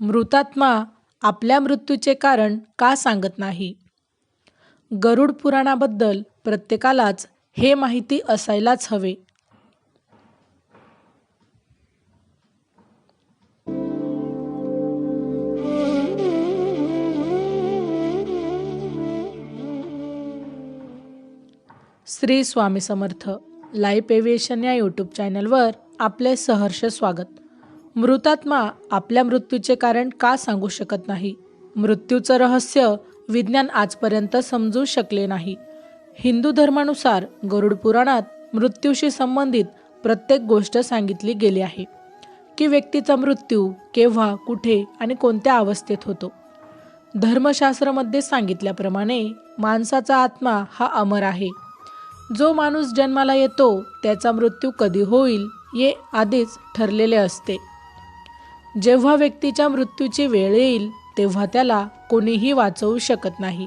मृतात्मा आपल्या मृत्यूचे कारण का सांगत नाही? गरुड पुराणाबद्दल प्रत्येकालाच हे माहिती असायलाच हवे. श्री स्वामी समर्थ लाईफ एव्हिएशन या यूट्यूब चॅनलवर आपले सहर्ष स्वागत. मृतात्मा आपल्या मृत्यूचे कारण का सांगू शकत नाही? मृत्यूचं रहस्य विज्ञान आजपर्यंत समजू शकले नाही. हिंदू धर्मानुसार गरुड पुराणात मृत्यूशी संबंधित प्रत्येक गोष्ट सांगितली गेली आहे की व्यक्तीचा मृत्यू केव्हा कुठे आणि कोणत्या अवस्थेत होतो. धर्मशास्त्रामध्ये सांगितल्याप्रमाणे माणसाचा आत्मा हा अमर आहे. जो माणूस जन्माला येतो त्याचा मृत्यू कधी होईल हे आधीच ठरलेले असते. जेव्हा व्यक्तीच्या मृत्यूची वेळ येईल तेव्हा त्याला कोणीही वाचवू शकत नाही.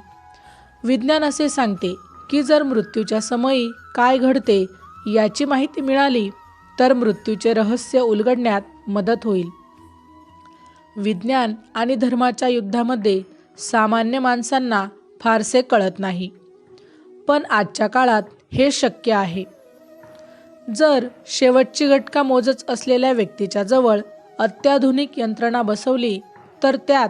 विज्ञान असे सांगते की जर मृत्यूच्या समयी काय घडते याची माहिती मिळाली तर मृत्यूचे रहस्य उलगडण्यात मदत होईल. विज्ञान आणि धर्माच्या युद्धामध्ये सामान्य माणसांना फारसे कळत नाही. पण आजच्या काळात हे शक्य आहे. जर शेवटची घटका मोजत असलेल्या व्यक्तीच्या जवळ अत्याधुनिक यंत्रणा बसवली तर त्यात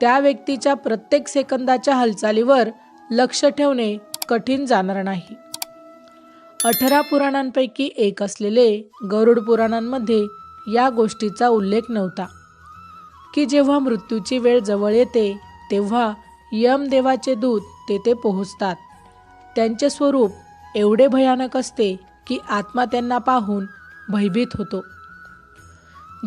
त्या व्यक्तीच्या प्रत्येक सेकंदाच्या हालचालीवर लक्ष ठेवणे कठीण जाणार नाही. अठरा पुराणांपैकी एक असलेले गरुड पुराणांमध्ये या गोष्टीचा उल्लेख नव्हता. की जेव्हा मृत्यूची वेळ जवळ येते तेव्हा यमदेवाचे दूत तेथे पोहोचतात. त्यांचे स्वरूप एवढे भयानक असते की आत्मा त्यांना पाहून भयभीत होतो.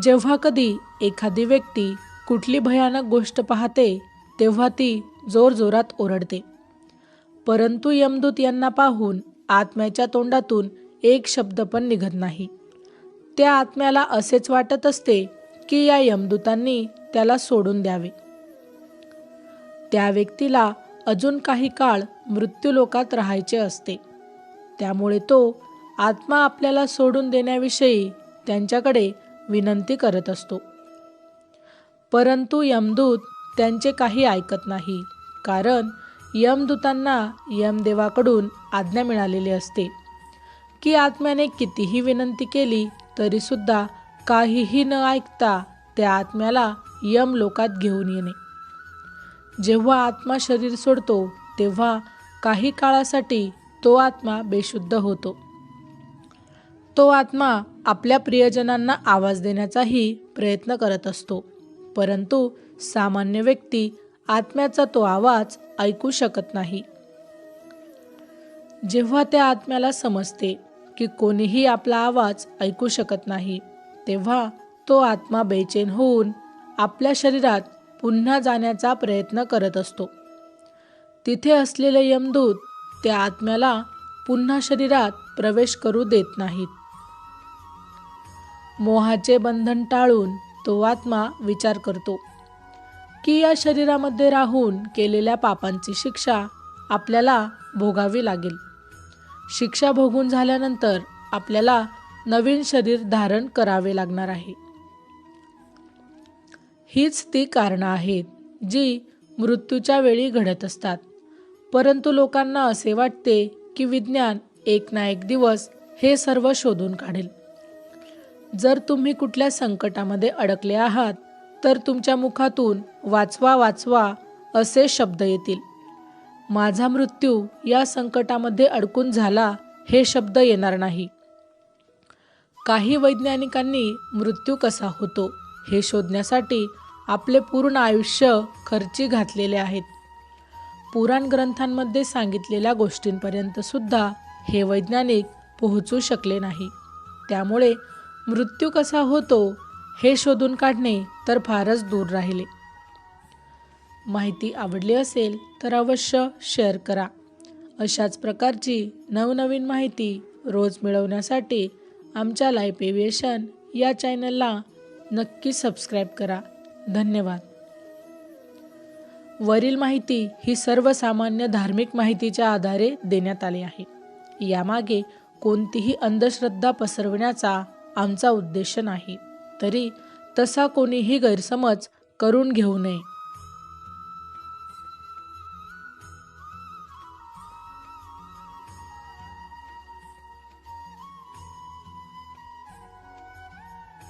जेव्हा कधी एखादी व्यक्ती कुठली भयानक गोष्ट पाहते तेव्हा ती जोरजोरात ओरडते. परंतु यमदूत यांना पाहून आत्म्याच्या तोंडातून एक शब्द पण निघत नाही. त्या आत्म्याला असेच वाटत असते की या यमदूतांनी त्याला सोडून द्यावे. त्या व्यक्तीला अजून काही काळ मृत्यूलोकात राहायचे असते. त्यामुळे तो आत्मा आपल्याला सोडून देण्याविषयी त्यांच्याकडे विनंती करत असतो. परंतु यमदूत त्यांचे काही ऐकत नाही कारण यमदूतांना यमदेवाकडून आज्ञा मिळालेली असते की आत्म्याने कितीही विनंती केली तरीसुद्धा काहीही न ऐकता त्या आत्म्याला यम लोकात घेऊन येणे. जेव्हा आत्मा शरीर सोडतो तेव्हा काही काळासाठी तो आत्मा बेशुद्ध होतो. तो आत्मा आपल्या प्रियजनांना आवाज देण्याचाही प्रयत्न करत असतो. परंतु सामान्य व्यक्ती आत्म्याचा तो आवाज ऐकू शकत नाही. जेव्हा त्या आत्म्याला समजते की कोणीही आपला आवाज ऐकू शकत नाही तेव्हा तो आत्मा बेचैन होऊन आपल्या शरीरात पुन्हा जाण्याचा प्रयत्न करत असतो. तिथे असलेले यमदूत त्या आत्म्याला पुन्हा शरीरात प्रवेश करू देत नाहीत. मोहाचे बंधन टाळून तो आत्मा विचार करतो की या शरीरामध्ये राहून केलेल्या पापांची शिक्षा आपल्याला भोगावी लागेल. शिक्षा भोगून झाल्यानंतर आपल्याला नवीन शरीर धारण करावे लागणार आहे. हीच ती कारणं आहेत जी मृत्यूच्या वेळी घडत असतात. परंतु लोकांना असे वाटते की विज्ञान एक ना एक दिवस हे सर्व शोधून काढेल. जर तुम्ही कुठल्या संकटामध्ये अडकले आहात तर तुमच्या मुखातून वाचवा वाचवा असे शब्द येतील. माझा मृत्यू या संकटामध्ये अडकून झाला हे शब्द येणार नाही. काही वैज्ञानिकांनी मृत्यू कसा होतो हे शोधण्यासाठी आपले पूर्ण आयुष्य खर्ची घातलेले आहेत. पुराण ग्रंथांमध्ये सांगितलेल्या गोष्टींपर्यंत सुद्धा हे वैज्ञानिक पोहोचू शकले नाही. त्यामुळे मृत्यू कसा होतो हे शोधून काढणे तर फारच दूर राहिले. माहिती आवडली असेल तर अवश्य शेअर करा. अशाच प्रकारची नवनवीन माहिती रोज मिळवण्यासाठी आमच्या लाईफ एव्हिएशन या चॅनलला नक्की सबस्क्राईब करा. धन्यवाद. वरील माहिती ही सर्वसामान्य धार्मिक माहितीच्या आधारे देण्यात आली आहे. यामागे कोणतीही अंधश्रद्धा पसरविण्याचा आमचा उद्देश नाही. तरी तसा कोणीही गैरसमज करून घेऊ नये.